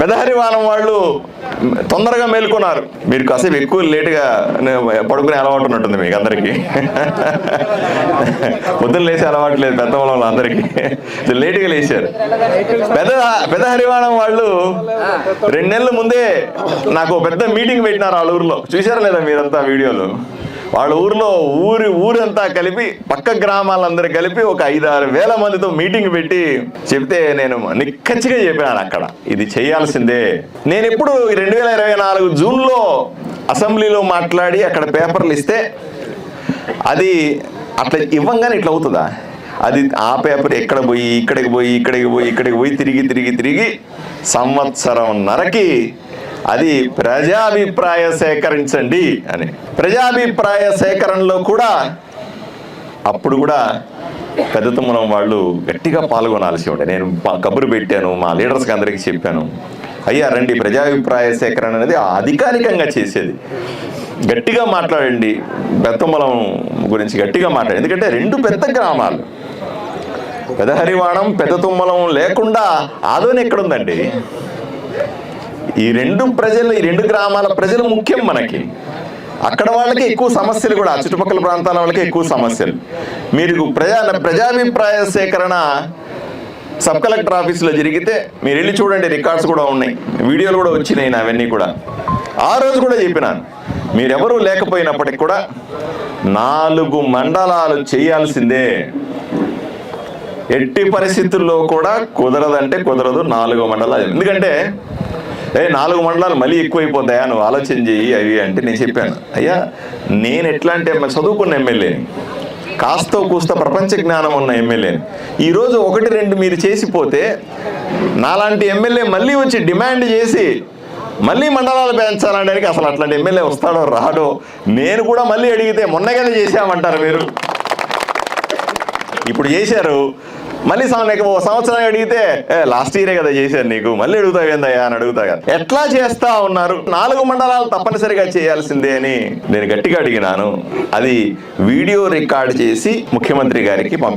పెదహరివానం వాళ్ళు తొందరగా మేల్కొన్నారు. మీరు కాసేపు ఎక్కువ లేటుగా పడుకునే అలవాటు ఉన్నట్టుంది మీకు అందరికీ. పొద్దున్న లేచి అలవాటు లేదు పెద్ద వాళ్ళ అందరికీ లేటుగా లేచారు. పెద్ద పెద్ద హరివాణం వాళ్ళు రెండు నెలల ముందే నాకు పెద్ద మీటింగ్ పెట్టినారు వాళ్ళ ఊర్లో. చూసారా లేదా మీరంతా వీడియోలు? వాళ్ళ ఊర్లో ఊరి ఊరంతా కలిపి పక్క గ్రామాలందరూ కలిపి ఒక ఐదారు వేల మందితో మీటింగ్ పెట్టి చెప్తే నేను నిక్కచ్చిగా చెప్పినాను అక్కడ. ఇది చేయాల్సిందే. నేను ఎప్పుడు రెండు వేల ఇరవై నాలుగు జూన్లో అసెంబ్లీలో మాట్లాడి అక్కడ పేపర్లు ఇస్తే అది అట్లా ఇవ్వంగానే ఇట్లా అవుతుందా? అది ఆ పేపర్ ఎక్కడ పోయి ఇక్కడికి పోయి ఇక్కడికి పోయి ఇక్కడికి పోయి తిరిగి తిరిగి తిరిగి సంవత్సరం నరకి అది ప్రజాభిప్రాయ సేకరించండి అని. ప్రజాభిప్రాయ సేకరణలో కూడా అప్పుడు కూడా పెద్ద తుమ్మలం వాళ్ళు గట్టిగా పాల్గొనాల్సి ఉండే. నేను కబురు పెట్టాను మా లీడర్స్కి అందరికీ చెప్పాను. అయ్యా రండి ప్రజాభిప్రాయ సేకరణ అనేది అధికారికంగా చేసేది. గట్టిగా మాట్లాడండి. బెత్తమలం గురించి గట్టిగా మాట్లాడండి. ఎందుకంటే రెండు పెద్ద గ్రామాలు. పెద్ద హరివాణం పెద్ద తుమ్మలం లేకుండా ఆదోని ఎక్కడుందండి? ఈ రెండు ప్రజలు ఈ రెండు గ్రామాల ప్రజలు ముఖ్యం మనకి. అక్కడ వాళ్ళకి ఎక్కువ సమస్యలు కూడా ఆ చుట్టుపక్కల ప్రాంతాల వాళ్ళకి ఎక్కువ సమస్యలు. మీరు ప్రజా ప్రజాభిప్రాయ సేకరణ సబ్ కలెక్టర్ ఆఫీసులో జరిగితే మీరు వెళ్ళి చూడండి రికార్డ్స్ కూడా ఉన్నాయి. వీడియోలు కూడా వచ్చినాయి నా అవన్నీ కూడా. ఆ రోజు కూడా చెప్పినాను. మీరెవరూ లేకపోయినప్పటికి కూడా నాలుగు మండలాలు చేయాల్సిందే. ఎట్టి పరిస్థితుల్లో కూడా కుదరదంటే కుదరదు నాలుగు మండలాలు. ఎందుకంటే ఏ నాలుగు మండలాలు మళ్ళీ ఎక్కువైపోతాయా? నువ్వు ఆలోచన చెయ్యి అవి అంటే నేను చెప్పాను. అయ్యా నేను ఎట్లా అంటే చదువుకున్న ఎమ్మెల్యేని కాస్త కూస్తో ప్రపంచ జ్ఞానం ఉన్న ఎమ్మెల్యేని ఈరోజు ఒకటి రెండు మీరు చేసిపోతే నాలాంటి ఎమ్మెల్యే మళ్ళీ వచ్చి డిమాండ్ చేసి మళ్ళీ మండలాలు పెంచాలనడానికి అసలు అట్లాంటి ఎమ్మెల్యే వస్తాడో రాడో నేను కూడా మళ్ళీ అడిగితే మొన్నగానే చేశామంటారు మీరు. ఇప్పుడు చేశారు మళ్ళీ సంవత్సరం ఓ సంవత్సరం అడిగితే లాస్ట్ ఇయరే కదా చేశారు నీకు? మళ్ళీ అడుగుతావు ఏందయ్యా? అని అడుగుతా కదా. ఎట్లా చేస్తా ఉన్నారు? నాలుగు మండలాలు తప్పనిసరిగా చేయాల్సిందే అని నేను గట్టిగా అడిగినాను. అది వీడియో రికార్డ్ చేసి ముఖ్యమంత్రి గారికి పంపి